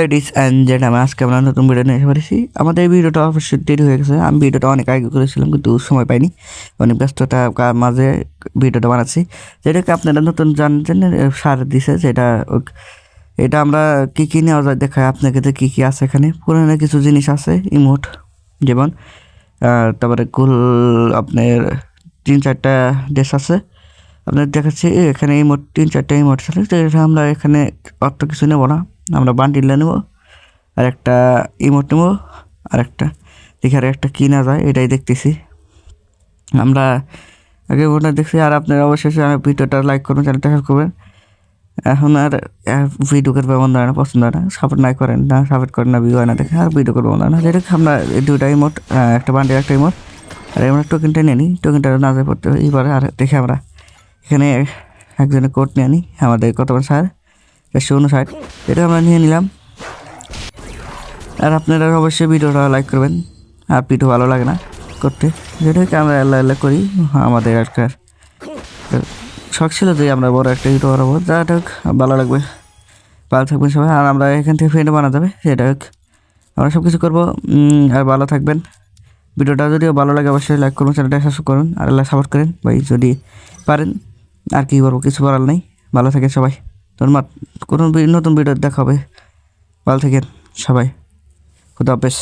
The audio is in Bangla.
লেডিস অ্যান্ড জেন্টলম্যান আজকে আমরা নতুন ভিডিও নিয়ে এসে পড়েছি আমাদের ভিডিওটা অবশ্যই দেরি হয়ে গেছে। আমি ভিডিওটা অনেক আগে করেছিলাম, কিন্তু সময় পাইনি। অনেক ব্যস্ততা মাঝে ভিডিওটা বানাচ্ছি। যেটাকে আপনারা নতুন জানছেন সার দিছে যেটা এটা আমরা কী কী নেওয়া যায় দেখায়। আপনাকে তো কী কী আছে এখানে? পুরোনো কিছু জিনিস আছে, ইমোট, যেমন তারপরে কুল আপনার তিন চারটা ড্রেস আছে। আপনার দেখাচ্ছি এখানে ইমোট তিন চারটা ইমোট আছে তো এটা আমরা এখানে অত কিছু নেব না। আমরা বান্ডিলটা নেব, আর একটা ইমোট নেব, আর একটা। দেখি আর একটা কিনা যায়, এটাই দেখতেছি। আমরা আগে ওটা দেখছি, আর আপনারা অবশ্যই আমার ভিডিওটা লাইক করবেন চ্যানেলটা সাবস্ক্রাইব করবেন। এখন আর ভিডিও করবে মন হয় না, পছন্দ হয় না। সাপোর্ট নাই করেন না সাপোর্ট করেন না ভিউ হয় না দেখে, আর ভিডিও করবে মন হয় না। যেটা আমরা এই দুইটা ইমোট একটা বান্ডিল একটা ইমোট আর আমরা টোকেনটা নিয়ে নিই। টোকেনটা না যায় পড়তে এবারে আর দেখে আমরা। এখানে একজনের কোড নিয়ে আনি আমাদের কতবার স্যার? একশো উনষাট এটা আমরা নিয়ে নিলাম। আর আপনারা অবশ্যই ভিডিওটা লাইক করবেন। আর পিঠো ভালো লাগে না করতে যেটাকে আমরা আল্লাহ আল্লাহ করি, আমাদের একটা শখ ছিল যে আমরা বড় একটা ইউটিউব বানাবো যাটা হোক, ভালো লাগবে। ভালো থাকবেন সবাই। আর আমরা এখান থেকে ফ্রেন্ড বানা যাবে, সেটা হোক। আমরা সব কিছু করব আর ভালো থাকবেন। ভিডিওটা যদিও ভালো লাগে, অবশ্যই লাইক করুন চ্যানেলটা সাবস্ক্রাইব করুন। আর আল্লাহ সাপোর্ট করেন। ভাই, যদি পারেন আর কি বলব কিছু বলার নেই। ভালো থাকেন সবাই। ধন্যবাদ। কোনো নতুন ভিডিও দেখা হবে ভালো থাকেন সবাই। খুদা হাফেজ।